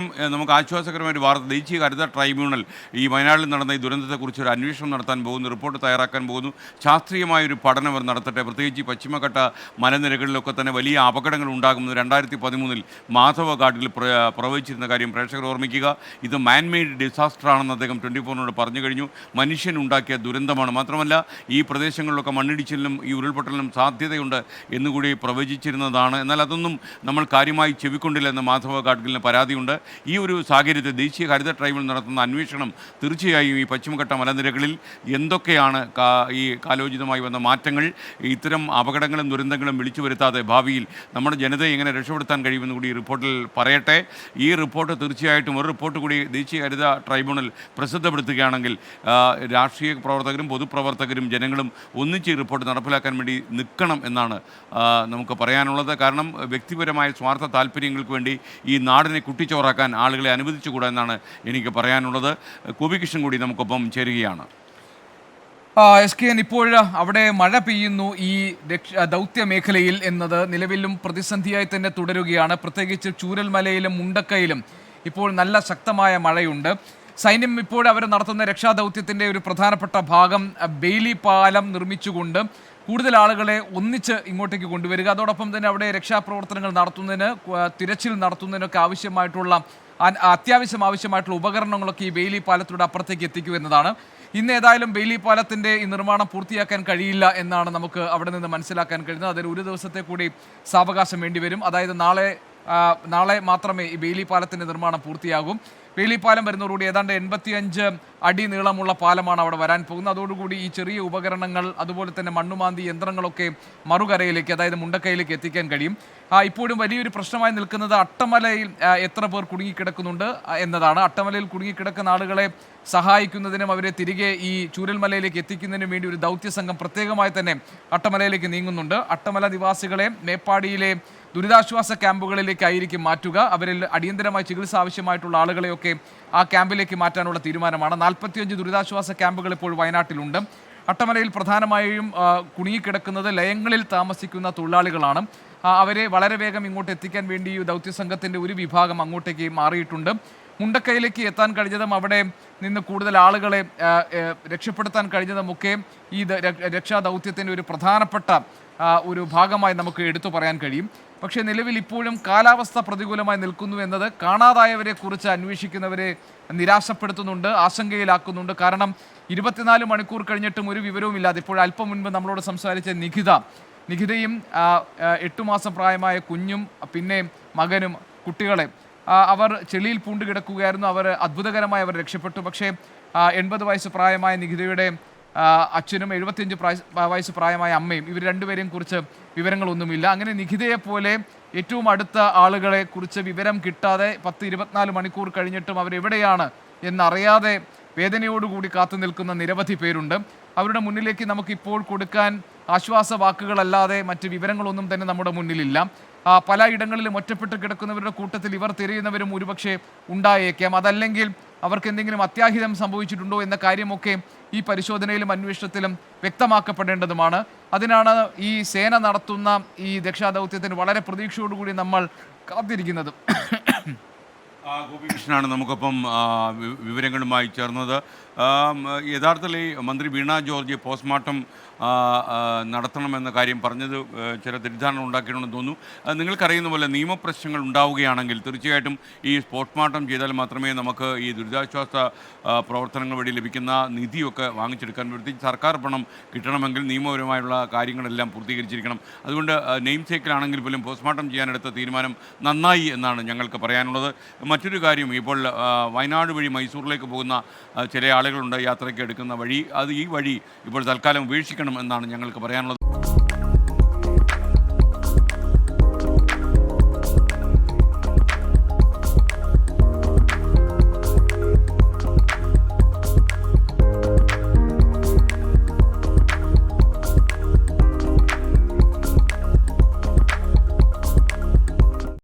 നമുക്ക് ആശ്വാസകരമായ ഒരു വാർത്ത. ദേശീയ ഹരിത ട്രൈബ്യൂണൽ ഈ വയനാട്ടിൽ നടന്ന ഈ ദുരന്തത്തെക്കുറിച്ച് ഒരു അന്വേഷണം നടത്താൻ പോകുന്നു റിപ്പോർട്ട് തയ്യാറാക്കാൻ പോകുന്നു. ശാസ്ത്രീയമായ ഒരു പഠനം അവർ നടത്തട്ടെ. പ്രത്യേകിച്ച് ഈ പശ്ചിമഘട്ട മലനിരകളിലൊക്കെ തന്നെ വലിയ അപകടങ്ങൾ ഉണ്ടാകുന്നത് രണ്ടായിരത്തി പതിമൂന്നിൽ മാധവ ഘാട്ടിൽ പ്ര- പ്രവചിച്ചിരുന്ന കാര്യം പ്രേക്ഷകർ ഓർമ്മിക്കുക. ഇത് മാൻമെയ്ഡ് ഡിസാസ്റ്റർ ആണെന്ന് അദ്ദേഹം ട്വന്റി ഫോറിനോട് പറഞ്ഞു കഴിഞ്ഞു. മനുഷ്യൻ ഉണ്ടാക്കിയ ദുരന്തമാണ്. മാത്രമല്ല ഈ പ്രദേശങ്ങളിലൊക്കെ മണ്ണിടിച്ചിലിനും ഈ ഉരുൾപൊട്ടലിനും സാധ്യതയുണ്ട് എന്നുകൂടി പ്രവചിച്ചിരുന്നതാണ്. എന്നാൽ അതൊന്നും നമ്മൾ കാര്യമായി ചെവിക്കൊണ്ടില്ല എന്ന് മാധവ ഘാട്ടിലിന് പരാതിയുണ്ട്. ഈ ഒരു സാഹചര്യത്തിൽ ദേശീയ ഹരിത ട്രൈബ്യൂണൽ നടത്തുന്ന അന്വേഷണം തീർച്ചയായും ഈ പശ്ചിമഘട്ട മലനിരകളിൽ എന്തൊക്കെയാണ് ഈ കാലോചിതമായി വന്ന മാറ്റങ്ങൾ ഇത്തരം അപകടങ്ങളും ദുരന്തങ്ങളും വിളിച്ചു വരുത്താതെ ഭാവിയിൽ നമ്മുടെ ജനതയെ എങ്ങനെ രക്ഷപ്പെടുത്താൻ കഴിയുമെന്ന് കൂടി റിപ്പോർട്ടിൽ പറയട്ടെ. ഈ റിപ്പോർട്ട് തീർച്ചയായിട്ടും ഒരു റിപ്പോർട്ട് കൂടി ദേശീയ ഹരിത ട്രൈബ്യൂണൽ പ്രസിദ്ധപ്പെടുത്തുകയാണെങ്കിൽ രാഷ്ട്രീയ പ്രവർത്തകരും പൊതുപ്രവർത്തകരും ജനങ്ങളും ഒന്നിച്ച് ഈ റിപ്പോർട്ട് നടപ്പിലാക്കാൻ വേണ്ടി നിൽക്കണം എന്നാണ് നമുക്ക് പറയാനുള്ളത്. കാരണം വ്യക്തിപരമായ സ്വാർത്ഥ താല്പര്യങ്ങൾക്ക് വേണ്ടി ഈ നാടിനെ കുട്ടിച്ചോറാക്കാൻ ആളുകളെ അനുവദിച്ചുകൂടാ എന്നാണ് എനിക്ക് പറയാനുള്ളത്. കുബികൃഷ്ണൻ കൂടി നമുക്കൊപ്പം ചേരുകയാണ്. എസ് കെ എൻ ഇപ്പോൾ അവിടെ മഴ പെയ്യുന്നു. ഈ ദൗത്യ മേഖലയിൽ എന്നത് നിലവിലും പ്രതിസന്ധിയായി തന്നെ തുടരുകയാണ്. പ്രത്യേകിച്ച് ചൂരൽമലയിലും മുണ്ടക്കയിലും ഇപ്പോൾ നല്ല ശക്തമായ മഴയുണ്ട്. സൈന്യം ഇപ്പോൾ അവർ നടത്തുന്ന രക്ഷാദൗത്യത്തിന്റെ ഒരു പ്രധാനപ്പെട്ട ഭാഗം ബെയിലി പാലം നിർമ്മിച്ചുകൊണ്ട് കൂടുതൽ ആളുകളെ ഒന്നിച്ച് ഇങ്ങോട്ടേക്ക് കൊണ്ടുവരിക. അതോടൊപ്പം തന്നെ അവിടെ രക്ഷാപ്രവർത്തനങ്ങൾ നടത്തുന്നതിന് തിരച്ചിൽ നടത്തുന്നതിനൊക്കെ ആവശ്യമായിട്ടുള്ള അത്യാവശ്യം ആവശ്യമായിട്ടുള്ള ഉപകരണങ്ങളൊക്കെ ഈ ബെയിലി പാലത്തിലൂടെ അപ്പുറത്തേക്ക് എത്തിക്കുക എന്നതാണ്. ഇന്ന് ഏതായാലും ബെയിലി പാലത്തിന്റെ ഈ നിർമ്മാണം പൂർത്തിയാക്കാൻ കഴിയില്ല എന്നാണ് നമുക്ക് അവിടെ നിന്ന് മനസ്സിലാക്കാൻ കഴിയുന്നത്. അതിന് ഒരു ദിവസത്തെ കൂടി സാവകാശം വേണ്ടിവരും അതായത് നാളെ നാളെ മാത്രമേ ഈ ബെയിലി പാലത്തിന്റെ നിർമ്മാണം പൂർത്തിയാകും. ബെയിലി പാലം വരുന്നതോടുകൂടി ഏതാണ്ട് എൺപത്തിയഞ്ച് അടി നീളമുള്ള പാലമാണ് അവിടെ വരാൻ പോകുന്നത്. അതോടുകൂടി ഈ ചെറിയ ഉപകരണങ്ങൾ അതുപോലെ തന്നെ മണ്ണുമാന്തി യന്ത്രങ്ങളൊക്കെ മറുകരയിലേക്ക് അതായത് മുണ്ടക്കയിലേക്ക് എത്തിക്കാൻ കഴിയും. ഇപ്പോഴും വലിയൊരു പ്രശ്നമായി നിൽക്കുന്നത് അട്ടമലയിൽ എത്ര പേർ കുടുങ്ങിക്കിടക്കുന്നുണ്ട് എന്നതാണ്. അട്ടമലയിൽ കുടുങ്ങിക്കിടക്കുന്ന ആളുകളെ സഹായിക്കുന്നതിനും അവരെ തിരികെ ഈ ചൂരൽമലയിലേക്ക് എത്തിക്കുന്നതിനും വേണ്ടി ഒരു ദൗത്യ സംഘം പ്രത്യേകമായി തന്നെ അട്ടമലയിലേക്ക് നീങ്ങുന്നുണ്ട്. അട്ടമല നിവാസികളെ മേപ്പാടിയിലെ ദുരിതാശ്വാസ ക്യാമ്പുകളിലേക്കായിരിക്കും മാറ്റുക. അവരിൽ അടിയന്തരമായി ചികിത്സ ആവശ്യമായിട്ടുള്ള ആളുകളെയൊക്കെ ആ ക്യാമ്പിലേക്ക് മാറ്റാനുള്ള തീരുമാനമാണ്. നാൽപ്പത്തിയഞ്ച് ദുരിതാശ്വാസ ക്യാമ്പുകൾ ഇപ്പോൾ വയനാട്ടിലുണ്ട്. അട്ടമലയിൽ പ്രധാനമായും കുണിയിക്കിടക്കുന്നത് ലയങ്ങളിൽ താമസിക്കുന്ന തൊഴിലാളികളാണ്. അവരെ വളരെ വേഗം ഇങ്ങോട്ട് എത്തിക്കാൻ വേണ്ടി ദൗത്യ സംഘത്തിന്റെ ഒരു വിഭാഗം അങ്ങോട്ടേക്ക് മാറിയിട്ടുണ്ട്. മുണ്ടക്കയിലേക്ക് എത്താൻ കഴിഞ്ഞതും അവിടെ നിന്ന് കൂടുതൽ ആളുകളെ രക്ഷപ്പെടുത്താൻ കഴിഞ്ഞതുമൊക്കെ ഈ രക്ഷാദൗത്യത്തിന്റെ ഒരു പ്രധാനപ്പെട്ട ഒരു ഭാഗമായി നമുക്ക് എടുത്തു പറയാൻ കഴിയും. പക്ഷേ നിലവിൽ ഇപ്പോഴും കാലാവസ്ഥ പ്രതികൂലമായി നിൽക്കുന്നു എന്നത് കാണാതായവരെ കുറിച്ച് അന്വേഷിക്കുന്നവരെ നിരാശപ്പെടുത്തുന്നുണ്ട് ആശങ്കയിലാക്കുന്നുണ്ട്. കാരണം ഇരുപത്തിനാല് മണിക്കൂർ കഴിഞ്ഞിട്ടും ഒരു വിവരവും ഇല്ലാതെ ഇപ്പോൾ അല്പം മുൻപ് നമ്മളോട് സംസാരിച്ച നിഖിത നിഖിതയും എട്ടു മാസം പ്രായമായ കുഞ്ഞും പിന്നെ മകനും കുട്ടികളെ അവർ ചെളിയിൽ പൂണ്ട് കിടക്കുകയായിരുന്നു അവർ അത്ഭുതകരമായി അവർ രക്ഷപ്പെട്ടു. പക്ഷേ എൺപത് വയസ്സ് പ്രായമായ നികിതയുടെ അച്ഛനും എഴുപത്തിയഞ്ച് വയസ്സ് പ്രായമായ അമ്മയും ഇവർ രണ്ടുപേരെയും കുറിച്ച് വിവരങ്ങളൊന്നുമില്ല. അങ്ങനെ നിഖിതയെ പോലെ ഏറ്റവും അടുത്ത ആളുകളെ കുറിച്ച് വിവരം കിട്ടാതെ പത്ത് ഇരുപത്തിനാല് മണിക്കൂർ കഴിഞ്ഞിട്ടും അവരെവിടെയാണ് എന്നറിയാതെ വേദനയോടുകൂടി കാത്തു നിൽക്കുന്ന നിരവധി പേരുണ്ട്. അവരുടെ മുന്നിലേക്ക് നമുക്ക് ഇപ്പോൾ കൊടുക്കാൻ ആശ്വാസ വാക്കുകളല്ലാതെ മറ്റ് വിവരങ്ങളൊന്നും തന്നെ നമ്മുടെ മുന്നിലില്ല. പലയിടങ്ങളിലും ഒറ്റപ്പെട്ട് കിടക്കുന്നവരുടെ കൂട്ടത്തിൽ ഇവർ തിരയുന്നവരും ഒരുപക്ഷെ ഉണ്ടായേക്കാം. അതല്ലെങ്കിൽ അവർക്ക് എന്തെങ്കിലും അത്യാഹിതം സംഭവിച്ചിട്ടുണ്ടോ എന്ന കാര്യമൊക്കെ ഈ പരിശോധനയിലും അന്വേഷണത്തിലും വ്യക്തമാക്കപ്പെടേണ്ടതുമാണ്. അതിനാണ് ഈ സേന നടത്തുന്ന ഈ രക്ഷാദൗത്യത്തിന് വളരെ പ്രതീക്ഷയോടുകൂടി നമ്മൾ കാത്തിരിക്കുന്നത്. ഗോപികൃഷ്ണനാണ് നമുക്കൊപ്പം വിവരങ്ങളുമായി ചേർന്നത്. യഥാർത്ഥത്തിൽ ഈ മന്ത്രി വീണ ജോർജ് പോസ്റ്റ്മോർട്ടം നടത്തണമെന്ന കാര്യം പറഞ്ഞത് ചില തെറ്റിദ്ധാരണ ഉണ്ടാക്കിയിട്ടുണ്ടെന്ന് തോന്നുന്നു. നിങ്ങൾക്കറിയുന്ന പോലെ നിയമപ്രശ്നങ്ങൾ ഉണ്ടാവുകയാണെങ്കിൽ തീർച്ചയായിട്ടും ഈ പോസ്റ്റ്മോർട്ടം ചെയ്താൽ മാത്രമേ നമുക്ക് ഈ ദുരിതാശ്വാസ പ്രവർത്തനങ്ങൾ വഴി ലഭിക്കുന്ന നിധിയൊക്കെ വാങ്ങിച്ചെടുക്കാൻ വരുത്തി സർക്കാർ പണം കിട്ടണമെങ്കിൽ നിയമപരമായുള്ള കാര്യങ്ങളെല്ലാം പൂർത്തീകരിച്ചിരിക്കണം. അതുകൊണ്ട് നെയിം സേക്കിലാണെങ്കിൽ പോലും പോസ്റ്റ്മോർട്ടം ചെയ്യാനെടുത്ത തീരുമാനം നന്നായി എന്നാണ് ഞങ്ങൾക്ക് പറയാനുള്ളത്. മറ്റൊരു കാര്യം ഇപ്പോൾ വയനാട് വഴി മൈസൂറിലേക്ക് പോകുന്ന ചില ആളുകളുണ്ട് യാത്രയ്ക്ക് എടുക്കുന്ന വഴി. അത് ഈ വഴി ഇപ്പോൾ തൽക്കാലം ഉപേക്ഷിക്കണം എന്നാണ് ഞങ്ങൾക്ക് പറയാനുള്ളത്.